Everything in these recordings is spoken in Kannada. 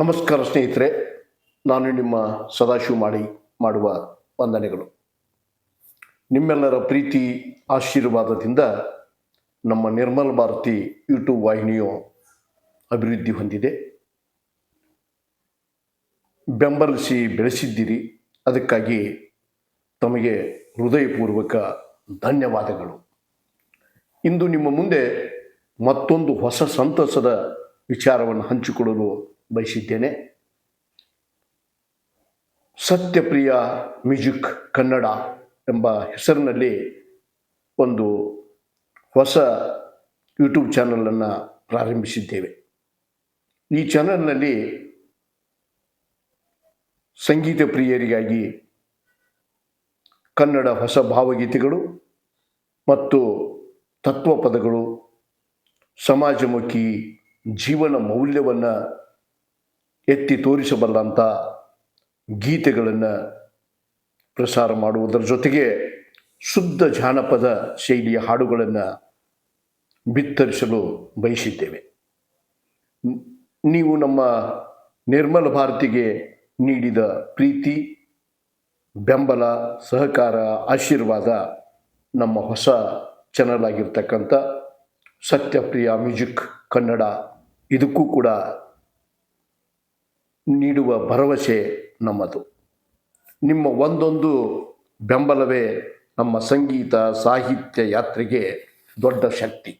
ನಮಸ್ಕಾರ ಸ್ನೇಹಿತರೆ, ನಾನು ನಿಮ್ಮ ಸದಾಶಿವ ಮಾಡಿ ಮಾಡುವ ವಂದನೆಗಳು. ನಿಮ್ಮೆಲ್ಲರ ಪ್ರೀತಿ, ಆಶೀರ್ವಾದದಿಂದ ನಮ್ಮ ನಿರ್ಮಲ್ ಭಾರತಿ ಯೂಟ್ಯೂಬ್ ವಾಹಿನಿಯು ಅಭಿವೃದ್ಧಿ ಹೊಂದಿದೆ. ಬೆಂಬಲಿಸಿ ಬೆಳೆಸಿದ್ದೀರಿ. ಅದಕ್ಕಾಗಿ ತಮಗೆ ಹೃದಯಪೂರ್ವಕ ಧನ್ಯವಾದಗಳು. ಇಂದು ನಿಮ್ಮ ಮುಂದೆ ಮತ್ತೊಂದು ಹೊಸ ಸಂತಸದ ವಿಚಾರವನ್ನು ಹಂಚಿಕೊಳ್ಳಲು ಬಯಸಿದ್ದೇನೆ. ಸತ್ಯಪ್ರಿಯ ಮ್ಯೂಸಿಕ್ ಕನ್ನಡ ಎಂಬ ಹೆಸರಿನಲ್ಲಿ ಒಂದು ಹೊಸ ಯೂಟ್ಯೂಬ್ ಚಾನಲನ್ನು ಪ್ರಾರಂಭಿಸಿದ್ದೇವೆ. ಈ ಚಾನಲ್ನಲ್ಲಿ ಸಂಗೀತ ಪ್ರಿಯರಿಗಾಗಿ ಕನ್ನಡ ಹೊಸ ಭಾವಗೀತೆಗಳು ಮತ್ತು ತತ್ವಪದಗಳು ಸಮಾಜಮುಖಿ ಜೀವನ ಮೌಲ್ಯವನ್ನು ಎತ್ತಿ ತೋರಿಸಬಲ್ಲಂಥ ಗೀತೆಗಳನ್ನು ಪ್ರಸಾರ ಮಾಡುವುದರ ಜೊತೆಗೆ ಶುದ್ಧ ಜಾನಪದ ಶೈಲಿಯ ಹಾಡುಗಳನ್ನು ಬಿತ್ತರಿಸಲು ಬಯಸಿದ್ದೇವೆ. ನೀವು ನಮ್ಮ ನಿರ್ಮಲ ಭಾರತಿಗೆ ನೀಡಿದ ಪ್ರೀತಿ, ಬೆಂಬಲ, ಸಹಕಾರ, ಆಶೀರ್ವಾದ ನಮ್ಮ ಹೊಸ ಚಾನಲ್ ಆಗಿರ್ತಕ್ಕಂಥ ಸತ್ಯಪ್ರಿಯ ಮ್ಯೂಸಿಕ್ ಕನ್ನಡ ಇದಕ್ಕೂ ಕೂಡ ನೀಡುವ ಭರವಸೆ ನಮ್ಮದು. ನಿಮ್ಮ ಒಂದೊಂದು ಬೆಂಬಲವೇ ನಮ್ಮ ಸಂಗೀತ ಸಾಹಿತ್ಯ ಯಾತ್ರೆಗೆ ದೊಡ್ಡ ಶಕ್ತಿ.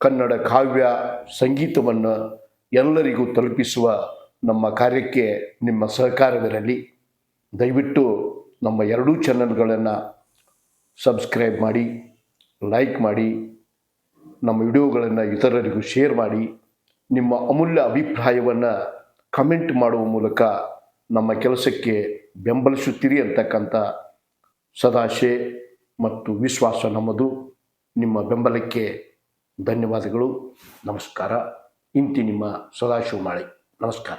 ಕನ್ನಡ ಕಾವ್ಯ ಸಂಗೀತವನ್ನು ಎಲ್ಲರಿಗೂ ತಲುಪಿಸುವ ನಮ್ಮ ಕಾರ್ಯಕ್ಕೆ ನಿಮ್ಮ ಸಹಕಾರವಿರಲಿ. ದಯವಿಟ್ಟು ನಮ್ಮ ಎರಡೂ ಚಾನಲ್ಗಳನ್ನು ಸಬ್ಸ್ಕ್ರೈಬ್ ಮಾಡಿ, ಲೈಕ್ ಮಾಡಿ, ನಮ್ಮ ವಿಡಿಯೋಗಳನ್ನು ಇತರರಿಗೂ ಶೇರ್ ಮಾಡಿ, ನಿಮ್ಮ ಅಮೂಲ್ಯ ಅಭಿಪ್ರಾಯವನ್ನು ಕಮೆಂಟ್ ಮಾಡುವ ಮೂಲಕ ನಮ್ಮ ಕೆಲಸಕ್ಕೆ ಬೆಂಬಲಿಸುತ್ತೀರಿ ಅಂತಕ್ಕಂಥ ಸದಾಶೆ ಮತ್ತು ವಿಶ್ವಾಸ ನಮ್ಮದು. ನಿಮ್ಮ ಬೆಂಬಲಕ್ಕೆ ಧನ್ಯವಾದಗಳು. ನಮಸ್ಕಾರ. ಇಂತಿ ನಿಮ್ಮ ಸದಾಶಿವ ಮಾಳಿ. ನಮಸ್ಕಾರ.